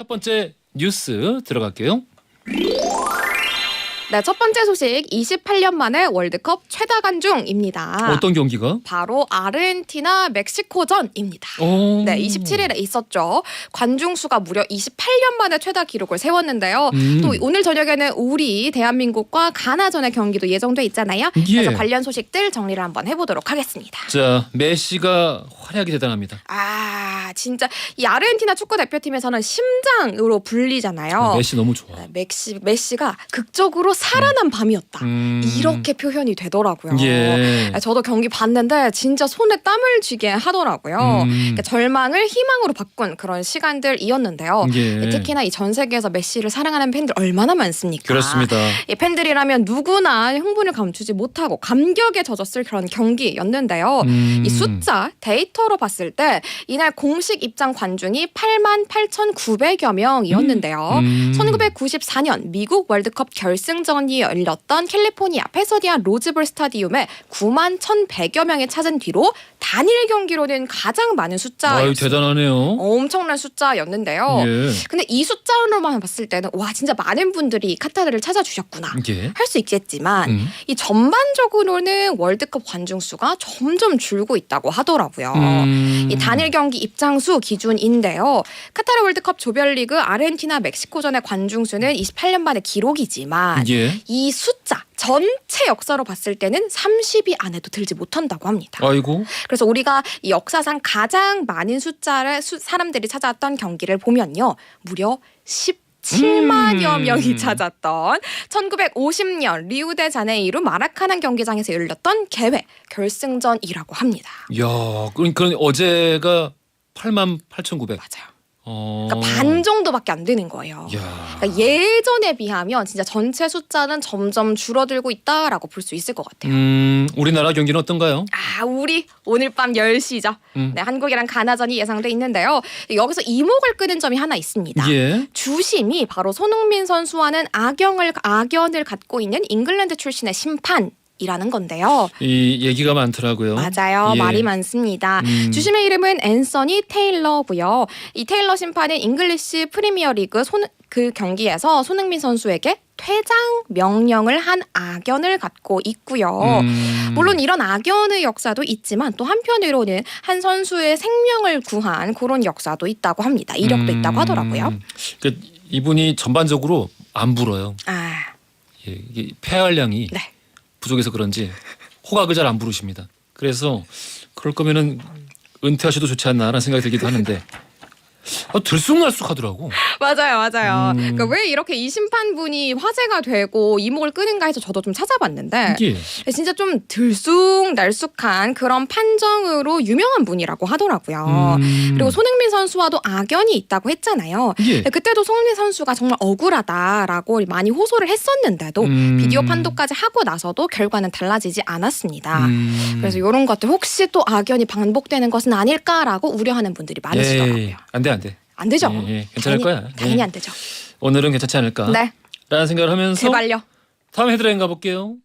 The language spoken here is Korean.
첫 번째 뉴스 들어갈게요. 네, 첫 번째 소식 28년 만에 월드컵 최다 관중입니다. 어떤 경기가? 바로 아르헨티나 멕시코전입니다. 오. 네, 27일에 있었죠. 관중 수가 무려 28년 만에 최다 기록을 세웠는데요. 음. 또 오늘 저녁에는 우리 대한민국과 가나전의 경기도 예정돼 있잖아요. 예. 그래서 관련 소식들 정리를 한번 해보도록 하겠습니다. 자 메시가 활약이 대단합니다. 아, 진짜 이 아르헨티나 축구 대표팀에서는 심장으로 불리잖아요. 메시 너무 좋아. 네, 메시 메시가 극적으로 살아난 밤이었다. 음. 이렇게 표현이 되더라고요. 예. 네, 저도 경기 봤는데 진짜 손에 땀을 쥐게 하더라고요. 음. 그러니까 절망을 희망으로 바꾼 그런 시간들이었는데요. 예. 특히나 이 전 세계에서 메시를 사랑하는 팬들 얼마나 많습니까? 그렇습니다. 이 팬들이라면 누구나 흥분을 감추지 못하고 감격에 젖었을 그런 경기였는데요. 음. 이 숫자 데이터로 봤을 때 이날 공식 입장 관중이 8만 8,900여 명이었는데요. 음. 1994년 미국 월드컵 결승전 이 열렸던 캘리포니아 페서디아 로즈볼 스타디움에 9만 1,100여 명이 찾은 뒤로 단일 경기로는 가장 많은 아유 숫자였어요. 대단하네요. 엄청난 숫자였는데요. 예. 근데 이 숫자로만 봤을 때는 와 진짜 많은 분들이 카타르를 찾아주셨구나. 예. 할 수 있겠지만 음. 이 전반적으로는 월드컵 관중 수가 점점 줄고 있다고 하더라고요. 음. 이 단일 경기 입장수 기준인데요. 카타르 월드컵 조별리그 아르헨티나 멕시코전의 관중 수는 28년 만의 기록이지만 예. 이 숫자 전체 역사로 봤을 때는 30위 안에도 들지 못한다고 합니다. 아이고. 그래서 우리가 이 역사상 가장 많은 숫자를 수- 사람들이 찾았던 경기를 보면요. 무려 17만여 음. 명이 찾았던 1950년 리우데자네이루 마라카난 경기장에서 열렸던 개회 결승전이라고 합니다. 야, 그러니까 어제가 8만 8,900. 맞아요. 어. 그러니까 반 정도밖에 안 되는 거예요. 야. 그러니까 예전에 비하면 진짜 전체 숫자는 점점 줄어들고 있다라고 볼 수 있을 것 같아요. 음, 우리나라 경기는 어떤가요? 아, 우리 오늘 밤 10시죠. 음. 네, 한국이랑 가나전이 예상돼 있는데요. 여기서 이목을 끄는 점이 하나 있습니다. 예. 주심이 바로 손흥민 선수와는 악영을 악연을 갖고 있는 잉글랜드 출신의 심판 이라는 건데요. 이 얘기가 많더라고요. 맞아요. 예. 말이 많습니다. 음. 주심의 이름은 앤서니 테일러고요. 이 테일러 심판은 잉글리시 프리미어리그 손, 그 경기에서 손흥민 선수에게 퇴장 명령을 한 악연을 갖고 있고요. 음. 물론 이런 악연의 역사도 있지만 또 한편으로는 한 선수의 생명을 구한 그런 역사도 있다고 합니다. 이력도 음. 있다고 하더라고요. 그 이분이 전반적으로 안 불어요. 아, 예, 이게 폐활량이 네. 부족해서 그런지 호각을 잘 안 부르십니다. 그래서 그럴 거면은 은퇴하셔도 좋지 않나라는 생각이 들기도 하는데 아, 들쑥날쑥하더라고. 맞아요, 맞아요. 음. 그러니까 왜 이렇게 이 심판분이 화제가 되고 이목을 끄는가 해서 저도 좀 찾아봤는데 이게 진짜 좀 들쑥날쑥한 그런 판정으로 유명한 분이라고 하더라고요. 음. 그리고 손흥민 선수와도 악연이 있다고 했잖아요. 예. 근데 그때도 손흥민 선수가 정말 억울하다라고 많이 호소를 했었는데도 음. 비디오 판도까지 하고 나서도 결과는 달라지지 않았습니다. 음. 그래서 이런 것들 혹시 또 악연이 반복되는 것은 아닐까라고 우려하는 분들이 많으시더라고요. 예, 안돼 안 돼. 안 되죠. 예, 예, 괜찮을 당연히, 거야. 당연히 예. 안 되죠. 오늘은 괜찮지 않을까? 네, 라는 생각을 하면서 제발요. 다음 헤드라인 가볼게요.